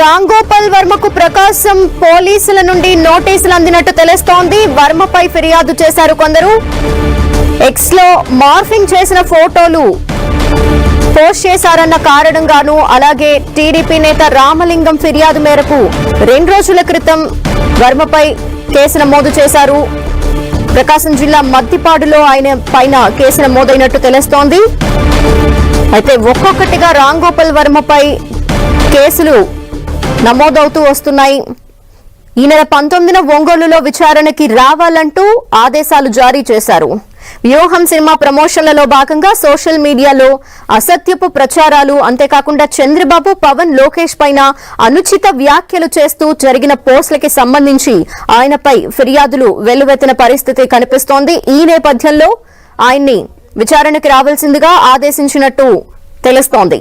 రామ్ గోపాల్ వర్మకు ప్రకాశం పోలీసుల నుండి నోటీసులు అందినట్టు తెలుస్తోంది. వర్మపై ఫిర్యాదు చేశారు కొందరు. ఎక్స్లో మార్ఫింగ్ చేసిన ఫోటోలు పోస్ట్ చేశారన్న కారణంగాను అలాగే టీడీపీ నేత రామలింగం ఫిర్యాదు మేరకు రెండు రోజుల క్రితం వర్మపై కేసు నమోదు చేశారు. ప్రకాశం జిల్లా మద్దిపాడులో ఆయన పైన కేసు నమోదైనట్టు తెలుస్తోంది. అయితే ఒక్కొక్కటిగా రామ్ గోపాల్ వర్మపై కేసులు నమోదవుతూ వస్తున్నాయి. ఈ నెల పంతొమ్మిదిన ఒంగోలులో విచారణకి రావాలంటూ ఆదేశాలు జారీ చేశారు. వ్యూహం సినిమా ప్రమోషన్లలో భాగంగా సోషల్ మీడియాలో అసత్యపు ప్రచారాలు అంతేకాకుండా చంద్రబాబు పవన్ లోకేష్ పైన అనుచిత వ్యాఖ్యలు చేస్తూ జరిగిన పోస్టులకి సంబంధించి ఆయనపై ఫిర్యాదులు వెల్లువెత్తిన పరిస్థితి కనిపిస్తోంది. ఈ నేపథ్యంలో ఆయన్ని విచారణకి రావాల్సిందిగా ఆదేశించినట్టు తెలుస్తోంది.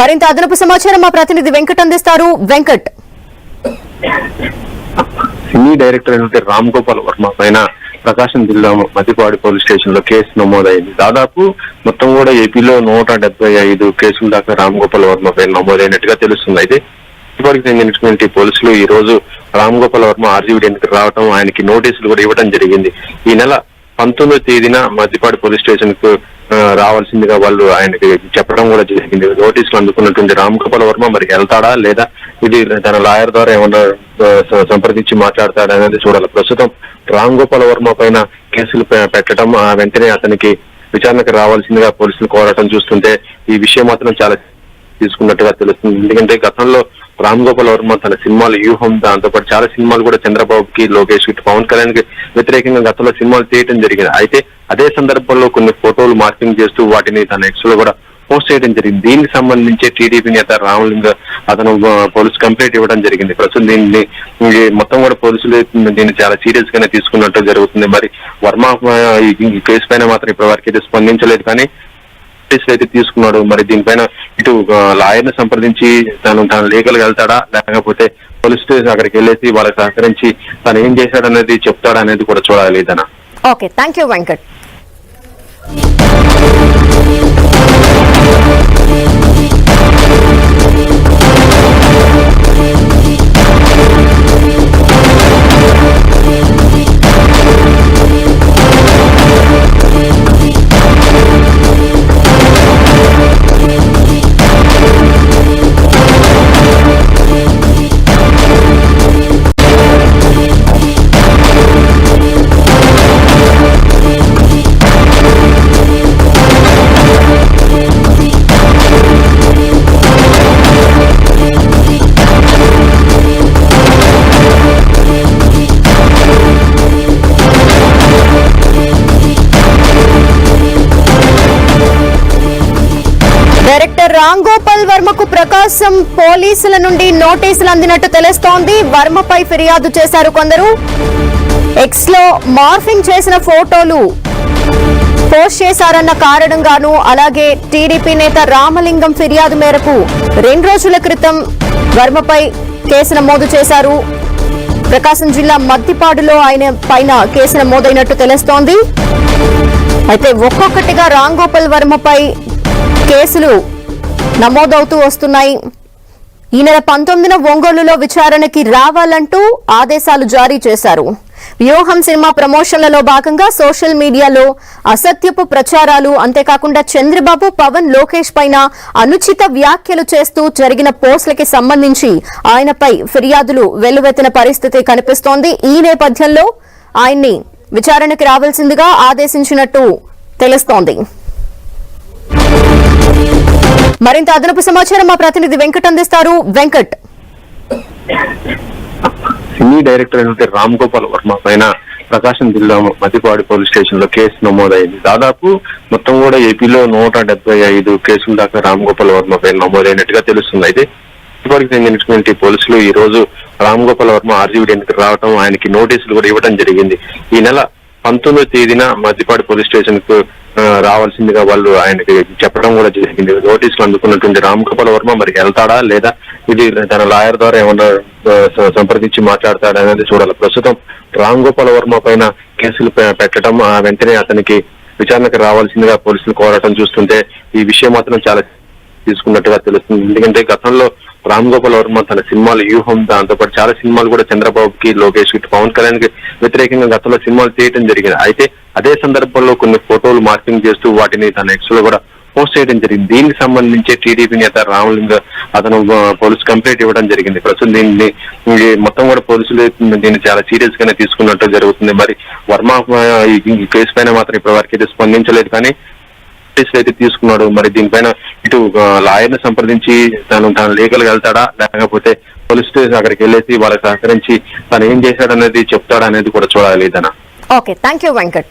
మరింత అదనపు సమాచారం మా ప్రతినిధి వెంకట్ అందిస్తారు. వెంకట్. సినీ డైరెక్టర్ అయినటువంటి రామ్ గోపాల్ వర్మ పైన ప్రకాశం జిల్లా మద్దిపాడి పోలీస్ స్టేషన్లో కేసు నమోదైంది. దాదాపు మొత్తం కూడా ఏపీలో నూట డెబ్బై ఐదు కేసుల దాకా రామ్ గోపాల్ వర్మ పైన నమోదైనట్టుగా తెలుస్తుంది. అయితే ఇప్పటికి చెందినటువంటి పోలీసులు ఈ రోజు రామ్ గోపాల్ వర్మ ఆర్జీవీ ఎన్నికలు రావడం ఆయనకి నోటీసులు కూడా ఇవ్వడం జరిగింది. ఈ నెల పంతొమ్మిదో తేదీన మద్దిపాడు పోలీస్ స్టేషన్కు రావాల్సిందిగా వాళ్ళు ఆయనకి చెప్పడం కూడా జరిగింది. నోటీసులు అందుకున్నటువంటి రామ్ గోపాల్ వర్మ మరి వెళ్తాడా లేదా ఇది తన లాయర్ ద్వారా ఏమన్నా సంప్రదించి మాట్లాడతాడా అనేది చూడాలి. ప్రస్తుతం రామ్ గోపాల్ వర్మ పైన కేసులు పెట్టడం ఆ వెంటనే అతనికి విచారణకు రావాల్సిందిగా పోలీసులు కోరటం చూస్తుంటే ఈ విషయం మాత్రం చాలా తీసుకున్నట్టుగా తెలుస్తుంది. ఎందుకంటే గతంలో రామ్ గోపాల్ వర్మ తన సినిమాలు వ్యూహం దాంతో పాటు చాలా సినిమాలు కూడా చంద్రబాబుకి లోకేష్కి పవన్ కళ్యాణ్కి వ్యతిరేకంగా గతంలో సినిమాలు తీయటం జరిగింది. అయితే అదే సందర్భంలో కొన్ని ఫోటోలు మార్కింగ్ చేస్తూ వాటిని తన ఎక్స్లో కూడా పోస్ట్ చేయడం జరిగింది. దీనికి సంబంధించి టీడీపీ నేత రామలింగ అతను పోలీసు పోలీస్ కంప్లైంట్ ఇవ్వడం జరిగింది. ప్రస్తుతం దీన్ని మొత్తం కూడా పోలీసులు దీన్ని చాలా సీరియస్ గానే తీసుకున్నట్టు జరుగుతుంది. మరి వర్మ ఈ ఈ కేసు పైన మాత్రం ఇప్పటివరకు అయితే స్పందించలేదు కానీ నోటీసులు అయితే తీసుకున్నాడు. మరి దీనిపైన ఇటు లాయర్ని సంప్రదించి తను తను లీగల్ వెళ్తాడా? లేకపోతే పోలీస్ స్టేషన్ అక్కడికి వెళ్ళేసి వాళ్ళకి సహకరించి తను ఏం చేశాడనేది చెప్తాడా అనేది కూడా చూడాలి తన okay thank you Venkat. Director Ram Gopal వర్మకు Prakasam పోలీసుల నుండి నోటీసులు అందినట్టు తెలుస్తోంది. వర్మపై ఫిర్యాదు చేశారు కొందరు. ఎక్స్లో మార్ఫింగ్ చేసిన ఫోటోలు పోస్ట్ చేశారన్న కారణంగాను అలాగే టీడీపీ నేత రామలింగం ఫిర్యాదు మేరకు రెండు రోజుల క్రితం వర్మపై కేసు నమోదు చేశారు. ప్రకాశం జిల్లా మద్దిపాడులో ఆయన పైన కేసు నమోదైనట్టు తెలుస్తోంది. అయితే ఒక్కొక్కటిగా రామ్ గోపాల్ వర్మపై కేసులు నమోదవుతూ వస్తున్నాయి. ఈ నెల పంతొమ్మిదిన ఒంగోలులో విచారణకి రావాలంటూ ఆదేశాలు జారీ చేశారు. వ్యూహం సినిమా ప్రమోషన్లలో భాగంగా సోషల్ మీడియాలో అసత్యపు ప్రచారాలు అంతేకాకుండా చంద్రబాబు పవన్ లోకేష్ పైన అనుచిత వ్యాఖ్యలు చేస్తూ జరిగిన పోస్టులకి సంబంధించి ఆయనపై ఫిర్యాదులు వెల్లువెత్తిన పరిస్థితి కనిపిస్తోంది. ఈ నేపథ్యంలో ఆయన్ని విచారణకి రావాల్సిందిగా ఆదేశించినట్టు తెలుస్తోంది. మరింత అదనపు సమాచారం మా ప్రతినిధి వెంకట్ అందిస్తారు. వెంకట్. సినీ డైరెక్టర్ అయినటువంటి రామ్ గోపాల్ వర్మ పైన ప్రకాశం జిల్లా మతిపాడు పోలీస్ స్టేషన్లో కేసు నమోదైంది. దాదాపు మొత్తం కూడా ఏపీలో నూట డెబ్బై ఐదు కేసుల దాకా రామ్ గోపాల్ వర్మ పైన నమోదైనట్టుగా తెలుస్తుంది. అయితే ఇప్పటికి చెందినటువంటి పోలీసులు ఈ రోజు రామ్ గోపాల్ వర్మ ఆర్జీవీ ఎన్నికలు రావడం ఆయనకి నోటీసులు కూడా ఇవ్వడం జరిగింది. ఈ నెల పంతొమ్మిదో తేదీన మద్దిపాడు పోలీస్ స్టేషన్కు రావాల్సిందిగా వాళ్ళు ఆయనకి చెప్పడం కూడా జరిగింది. నోటీసులు అందుకున్నటువంటి రామ్ గోపాల్ వర్మ మరి వెళ్తాడా లేదా? ఇది తన లాయర్ ద్వారా ఏమన్నా సంప్రదించి మాట్లాడతాడా అనేది చూడాలి. ప్రస్తుతం రామ్ గోపాల్ వర్మ పైన కేసులు పెట్టడం ఆ వెంటనే అతనికి విచారణకు రావాల్సిందిగా పోలీసులు కోరటం చూస్తుంటే ఈ విషయం మాత్రం చాలా తీసుకున్నట్టుగా తెలుస్తుంది. ఎందుకంటే గతంలో రామ్ గోపాల్ వర్మ తన సినిమాలు వ్యూహం దాంతోపాటు చాలా సినిమాలు కూడా చంద్రబాబుకి లోకేష్కి పవన్ కళ్యాణ్కి వ్యతిరేకంగా గతంలో సినిమాలు తీయటం జరిగింది. అయితే అదే సందర్భంలో కొన్ని ఫోటోలు మార్కింగ్ చేస్తూ వాటిని తన ఎక్స్లో కూడా పోస్ట్ చేయడం జరిగింది. దీనికి సంబంధించి టీడీపీ నేత రామలింగ అతను పోలీసు కంప్లైంట్ ఇవ్వడం జరిగింది. ప్రస్తుతం దీన్ని మొత్తం కూడా పోలీసులు దీన్ని చాలా సీరియస్ గానే తీసుకున్నట్టు జరుగుతుంది. మరి వర్మ ఈ- ఈ కేసు పైన మాత్రం ఇప్పటి వరకు అయితే స్పందించలేదు. కానీ నోటీసులు అయితే తీసుకున్నాడు. మరి దీనిపైన ఇటు లాయర్ని సంప్రదించి తను తను లీగల్ వెళ్తాడా? లేకపోతే పోలీస్ స్టేషన్ అక్కడికి వెళ్ళేసి వాళ్ళకి సహకరించి తను ఏం చేశాడనేది చెప్తాడా అనేది కూడా చూడాలి ఇదన? Okay thank you Venkat.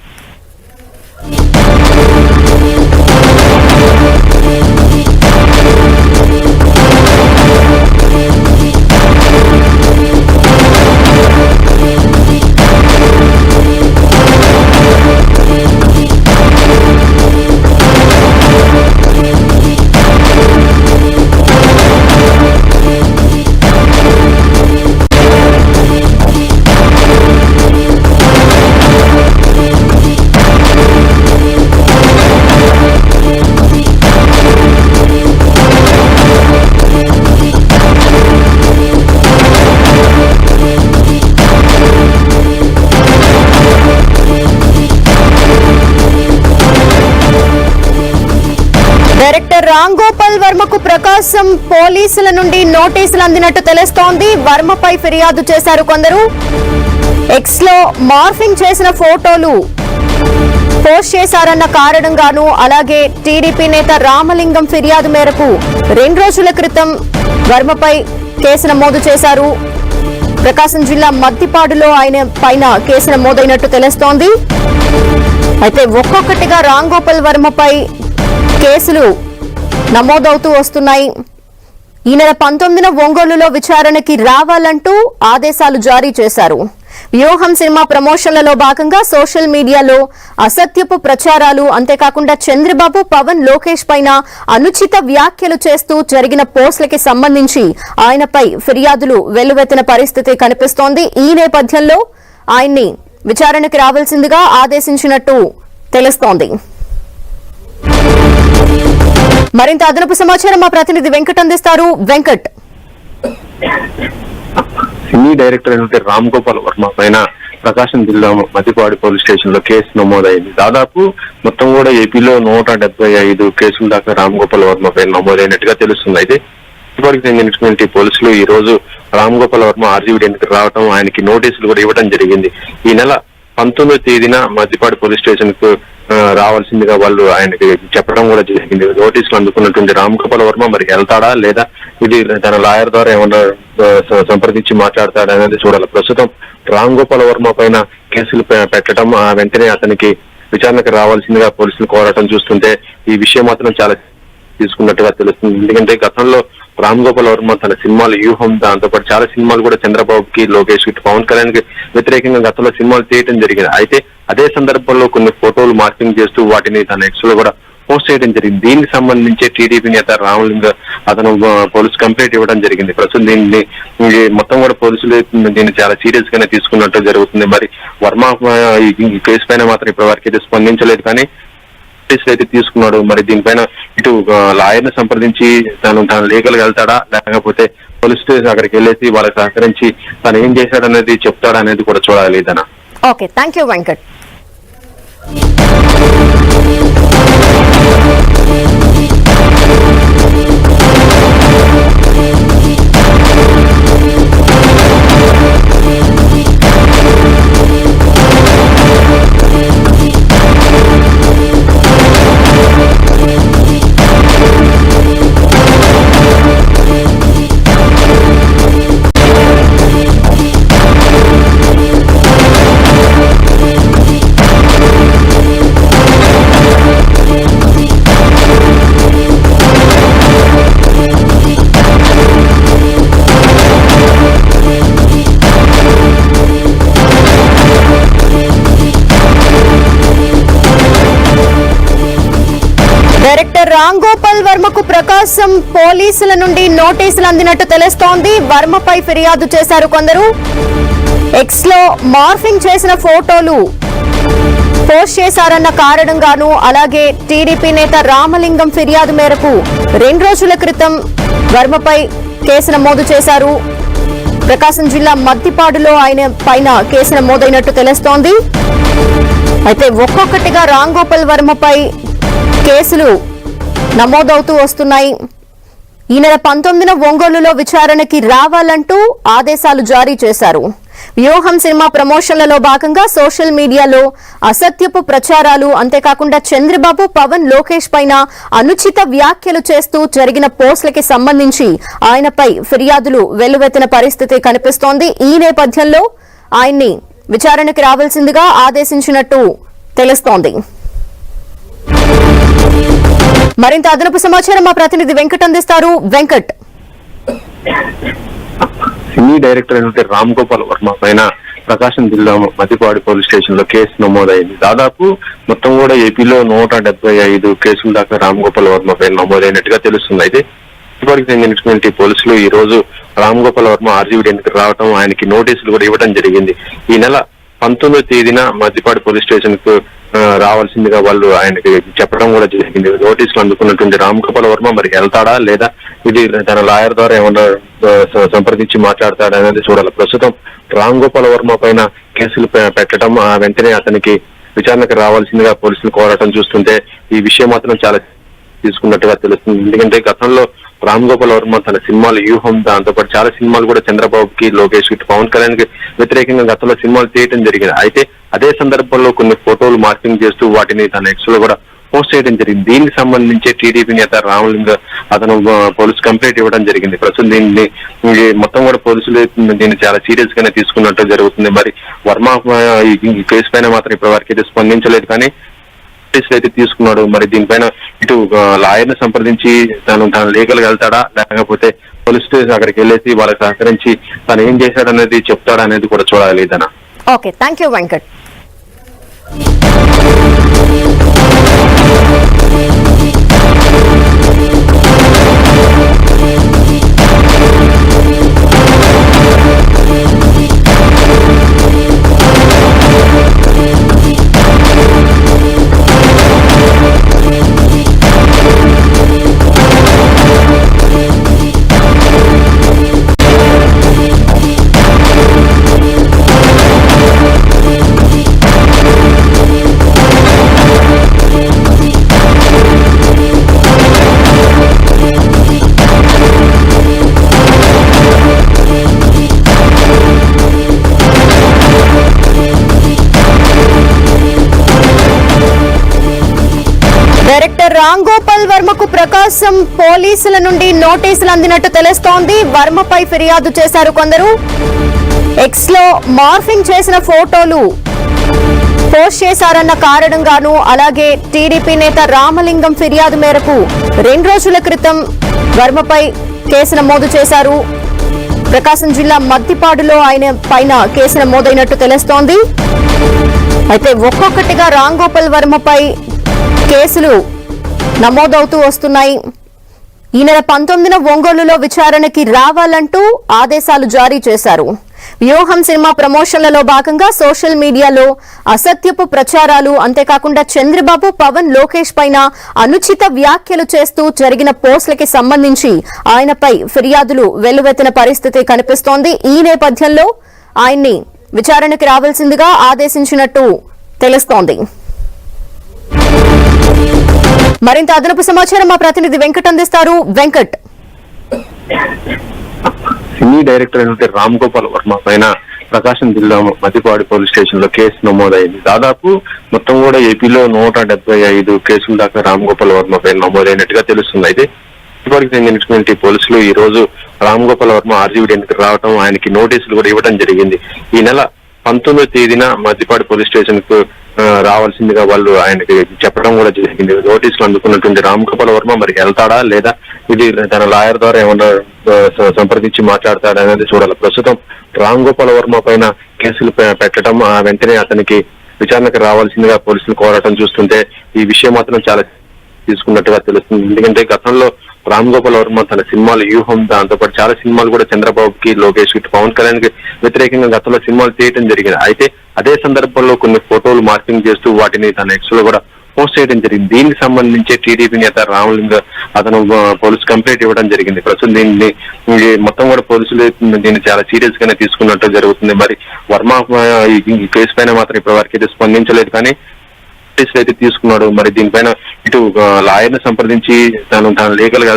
Prakasam పోలీసుల నుండి నోటీసులు అందినట్టు తెలుస్తోంది. వర్మపై ఫిర్యాదు చేశారు కొందరు. ఎక్స్లో మార్ఫింగ్ చేసిన ఫోటోలు పోస్ట్ చేశారన్న కారణంగాను అలాగే టీడీపీ నేత రామలింగం ఫిర్యాదు మేరకు రెండు రోజుల క్రితం వర్మపై కేసు నమోదు చేశారు. ప్రకాశం జిల్లా మద్దిపాడులో ఆయన పైన కేసు నమోదైనట్టు తెలుస్తోంది. అయితే ఒక్కొక్కటిగా రాంగోపాల్ వర్మపై కేసులు నమోదవుతూ వస్తున్నాయి. ఈ నెల పంతొమ్మిదిన ఒంగోలులో విచారణకి రావాలంటూ ఆదేశాలు జారీ చేశారు. వ్యూహం సినిమా ప్రమోషన్లలో భాగంగా సోషల్ మీడియాలో అసత్యపు ప్రచారాలు అంతేకాకుండా చంద్రబాబు పవన్ లోకేష్ పైన అనుచిత వ్యాఖ్యలు చేస్తూ జరిగిన పోస్టులకి సంబంధించి ఆయనపై ఫిర్యాదులు వెల్లువెత్తిన పరిస్థితి కనిపిస్తోంది. ఈ నేపథ్యంలో ఆయన్ని విచారణకి రావాల్సిందిగా ఆదేశించినట్టు తెలుస్తోంది. మరింత అదనపు సమాచారం మా ప్రతినిధి వెంకట్ అందిస్తారు. వెంకట్. సినీ డైరెక్టర్ అయినటువంటి రామ్ గోపాల్ వర్మ పైన ప్రకాశం జిల్లా మద్దిపాడి పోలీస్ స్టేషన్లో కేసు నమోదైంది. దాదాపు మొత్తం కూడా ఏపీలో నూట డెబ్బై ఐదు కేసుల దాకా రామ్ గోపాల్ వర్మ పైన నమోదైనట్టుగా తెలుస్తుంది. అయితే ఇప్పటికి చెందినటువంటి పోలీసులు ఈ రోజు రామ్ గోపాల్ వర్మ ఆర్జీవీ ఎన్నికలు రావడం ఆయనకి నోటీసులు కూడా ఇవ్వడం జరిగింది. ఈ నెల పంతొమ్మిదో తేదీన మద్దిపాడు పోలీస్ స్టేషన్కు రావాల్సిందిగా వాళ్ళు ఆయనకి చెప్పడం కూడా జరిగింది. నోటీసులు అందుకున్నటువంటి రామ్ గోపాల్ వర్మ మరి వెళ్తాడా లేదా ఇది తన లాయర్ ద్వారా ఏమన్నా సంప్రదించి మాట్లాడతాడా అనేది చూడాలి. ప్రస్తుతం రామ్ గోపాల్ వర్మ పైన కేసులు పెట్టడం ఆ వెంటనే అతనికి విచారణకు రావాల్సిందిగా పోలీసులు కోరటం చూస్తుంటే ఈ విషయం మాత్రం చాలా తీసుకున్నట్టుగా తెలుస్తుంది. ఎందుకంటే గతంలో రామ్ గోపాల్ వర్మ తన సినిమాలు వ్యూహం దాంతోపాటు చాలా సినిమాలు కూడా చంద్రబాబుకి లోకేష్ ఇటు పవన్ కళ్యాణ్కి వ్యతిరేకంగా గతంలో సినిమాలు తీయడం జరిగింది. అయితే అదే సందర్భంలో కొన్ని ఫోటోలు మార్కింగ్ చేస్తూ వాటిని తన ఎక్స్లో కూడా పోస్ట్ చేయడం జరిగింది. దీనికి సంబంధించి టీడీపీ నేత రామలింగ అతను పోలీసు కంప్లైంట్ ఇవ్వడం జరిగింది. ప్రస్తుతం దీన్ని మొత్తం కూడా పోలీసులు దీన్ని చాలా సీరియస్ గానే తీసుకున్నట్టు జరుగుతుంది. మరి వర్మ ఈ ఈ కేసు పైన మాత్రం ఇప్పటి వరకు అయితే స్పందించలేదు. కానీ నోటీసులు అయితే తీసుకున్నాడు. మరి దీనిపైన ఇటు లాయర్ని సంప్రదించి తను తన లీగల్ వెళ్తాడా? లేకపోతే పోలీస్ స్టేషన్ అక్కడికి వెళ్ళేసి వాళ్ళకి సహకరించి తను ఏం చేశాడనేది చెప్తాడా అనేది కూడా చూడాలి తన okay thank you Venkat. Gopal Prakasam పోలీసుల నుండి నోటీసులు అందినట్టు తెలుస్తోంది. వర్మపై ఫిర్యాదు చేశారు కొందరు. ఎక్స్లో మార్ఫింగ్ చేసిన ఫోటోలు పోస్ట్ చేశారన్న కారణంగాను అలాగే టీడీపీ నేత రామలింగం ఫిర్యాదు మేరకు రెండు రోజుల క్రితం వర్మపై కేసు నమోదు చేశారు. ప్రకాశం జిల్లా మద్దిపాడులో ఆయన పైన కేసు నమోదైనట్టు తెలుస్తోంది. అయితే ఒక్కొక్కటిగా రామ్ గోపాల్ వర్మపై కేసులు నమోదవుతూ వస్తున్నాయి. ఈ నెల పంతొమ్మిదిన ఒంగోలులో విచారణకి రావాలంటూ ఆదేశాలు జారీ చేశారు. వ్యూహం సినిమా ప్రమోషన్లలో భాగంగా సోషల్ మీడియాలో అసత్యపు ప్రచారాలు అంతేకాకుండా చంద్రబాబు పవన్ లోకేష్ పైన అనుచిత వ్యాఖ్యలు చేస్తూ జరిగిన పోస్టులకి సంబంధించి ఆయనపై ఫిర్యాదులు వెల్లువెత్తిన పరిస్థితి కనిపిస్తోంది. ఈ నేపథ్యంలో ఆయన్ని విచారణకి రావాల్సిందిగా ఆదేశించినట్టు తెలుస్తోంది. మరింత అదనపు సమాచారం మా ప్రతినిధి వెంకట్ అందిస్తారు. వెంకట్. సినీ డైరెక్టర్ అయినటువంటి రామ్ గోపాల్ వర్మ పైన ప్రకాశం జిల్లా మతిపాడు పోలీస్ స్టేషన్లో కేసు నమోదైంది. దాదాపు మొత్తం కూడా ఏపీలో నూట డెబ్బై ఐదు కేసులు దాకా రామ్ గోపాల్ వర్మ పైన నమోదైనట్టుగా తెలుస్తుంది. అయితే ఇప్పటికి చెందినటువంటి పోలీసులు ఈ రోజు రామ్ గోపాల్ వర్మ ఆర్జీవీ ఎన్నికలు రావడం ఆయనకి నోటీసులు కూడా ఇవ్వడం జరిగింది. ఈ నెల పంతొమ్మిదో తేదీన మధ్యపాడు పోలీస్ స్టేషన్కు రావాల్సిందిగా వాళ్ళు ఆయనకి చెప్పడం కూడా జరిగింది. నోటీసులు అందుకున్నటువంటి రామ్ గోపాల్ వర్మ మరి వెళ్తాడా లేదా ఇది తన లాయర్ ద్వారా ఏమన్నా సంప్రదించి మాట్లాడతాడా అనేది చూడాలి. ప్రస్తుతం రామ్ గోపాల్ వర్మ పైన కేసులు పెట్టడం ఆ వెంటనే అతనికి విచారణకు రావాల్సిందిగా పోలీసులు కోరటం చూస్తుంటే ఈ విషయం మాత్రం చాలా తీసుకున్నట్టుగా తెలుస్తుంది. ఎందుకంటే గతంలో రామ్ గోపాల్ వర్మ తన సినిమాలు వ్యూహం దాంతో పాటు చాలా సినిమాలు కూడా చంద్రబాబుకి లోకేష్కి పవన్ కళ్యాణ్కి వ్యతిరేకంగా గతంలో సినిమాలు తీయటం జరిగింది. అయితే అదే సందర్భంలో కొన్ని ఫోటోలు మార్కింగ్ చేస్తూ వాటిని తన ఎక్స్లో కూడా పోస్ట్ చేయడం జరిగింది. దీనికి సంబంధించి టీడీపీ నేత రామలింగ అతను పోలీసు కంప్లైంట్ ఇవ్వడం జరిగింది. ప్రస్తుతం దీన్ని మొత్తం కూడా పోలీసులు దీన్ని చాలా సీరియస్ గానే తీసుకున్నట్టు జరుగుతుంది. మరి వర్మ ఈ ఈ కేసు పైన మాత్రం ఇప్పటి వరకు అయితే స్పందించలేదు. కానీ నోటీసులు అయితే తీసుకున్నాడు. మరి దీనిపైన ఇటు లాయర్ని సంప్రదించి తను తను లీగల్ వెళ్తాడా? లేకపోతే పోలీస్ స్టేషన్ అక్కడికి వెళ్ళేసి వాళ్ళకి సహకరించి తను ఏం చేశాడనేది చెప్తాడా అనేది కూడా చూడాలి ఇదన? Okay thank you Venkat. Director Ram Gopal వర్మకు Prakasam పోలీసుల నుండి నోటీసులు అందినట్టు తెలుస్తోంది. వర్మపై ఫిర్యాదు చేశారు కొందరు. ఎక్స్లో మార్ఫింగ్ చేసిన ఫోటోలు పోస్ట్ చేశారన్న కారణంగాను అలాగే టీడీపీ నేత రామలింగం ఫిర్యాదు మేరకు రెండు రోజుల క్రితం వర్మపై కేసు నమోదు చేశారు. ప్రకాశం జిల్లా మద్దిపాడులో ఆయన పైన కేసు నమోదైనట్టు తెలుస్తోంది. అయితే ఒక్కొక్కటిగా రామ్ గోపాల్ వర్మపై కేసులు నమోదవుతూ వస్తున్నాయి. ఈ నెల పంతొమ్మిదిన ఒంగోలులో విచారణకి రావాలంటూ ఆదేశాలు జారీ చేశారు. వ్యూహం సినిమా ప్రమోషన్లలో భాగంగా సోషల్ మీడియాలో అసత్యపు ప్రచారాలు అంతేకాకుండా చంద్రబాబు పవన్ లోకేష్ పైన అనుచిత వ్యాఖ్యలు చేస్తూ జరిగిన పోస్టులకి సంబంధించి ఆయనపై ఫిర్యాదులు వెల్లువెత్తిన పరిస్థితి కనిపిస్తోంది. ఈ నేపథ్యంలో ఆయన్ని విచారణకి రావాల్సిందిగా ఆదేశించినట్టు తెలుస్తోంది. మరింత అదనపు సమాచారం మా ప్రతినిధి వెంకట్ అందిస్తారు. వెంకట్. సినీ డైరెక్టర్ అయినటువంటి రామ్ గోపాల్ వర్మ పైన ప్రకాశం జిల్లా మధ్యపాడి పోలీస్ స్టేషన్లో కేసు నమోదైంది. దాదాపు మొత్తం కూడా ఏపీలో నూట డెబ్బై ఐదు కేసుల దాకా రామ్ గోపాల్ వర్మ పైన నమోదైనట్టుగా తెలుస్తుంది. అయితే ఇప్పటికి చెందినటువంటి పోలీసులు ఈ రోజు రామ్ గోపాల్ వర్మ ఆర్జీవీ రావడం ఆయనకి నోటీసులు కూడా ఇవ్వడం జరిగింది. ఈ నెల పంతొమ్మిదో తేదీన మధ్యపాడు పోలీస్ స్టేషన్కు రావాల్సిందిగా వాళ్ళు ఆయనకి చెప్పడం కూడా జరిగింది. నోటీసులు అందుకున్నటువంటి రామ్ గోపాల్ వర్మ మరి వెళ్తాడా లేదా? ఇది తన లాయర్ ద్వారా ఏమన్నా సంప్రదించి మాట్లాడతాడా అనేది చూడాలి. ప్రస్తుతం రామ్ గోపాల్ వర్మ పైన కేసులు పెట్టడం ఆ వెంటనే అతనికి విచారణకు రావాల్సిందిగా పోలీసులు కోరటం చూస్తుంటే ఈ విషయం మాత్రం చాలా తీసుకున్నట్టుగా తెలుస్తుంది. ఎందుకంటే గతంలో రామ్ గోపాల్ వర్మ తన సినిమాలు వ్యూహం దాంతో పాటు చాలా సినిమాలు కూడా చంద్రబాబు కి లోకేష్కి పవన్ కళ్యాణ్కి వ్యతిరేకంగా గతంలో సినిమాలు తీయటం జరిగింది. అయితే అదే సందర్భంలో కొన్ని ఫోటోలు మార్పింగ్ చేస్తూ వాటిని తన ఎక్స్లో కూడా పోస్ట్ చేయడం జరిగింది. దీనికి సంబంధించి టీడీపీ నేత రామలింగ అతను పోలీసు కంప్లైంట్ ఇవ్వడం జరిగింది. ప్రస్తుతం దీన్ని మొత్తం కూడా పోలీసులు దీన్ని చాలా సీరియస్ గానే తీసుకున్నట్టు జరుగుతుంది. మరి వర్మ ఈ ఈ కేసు పైన మాత్రం ఇప్పటి వరకు అయితే స్పందించలేదు. కానీ నోటీసులు అయితే తీసుకున్నాడు. మరి దీనిపైన ఇటు లాయర్ని సంప్రదించి తను తన లీగల్గా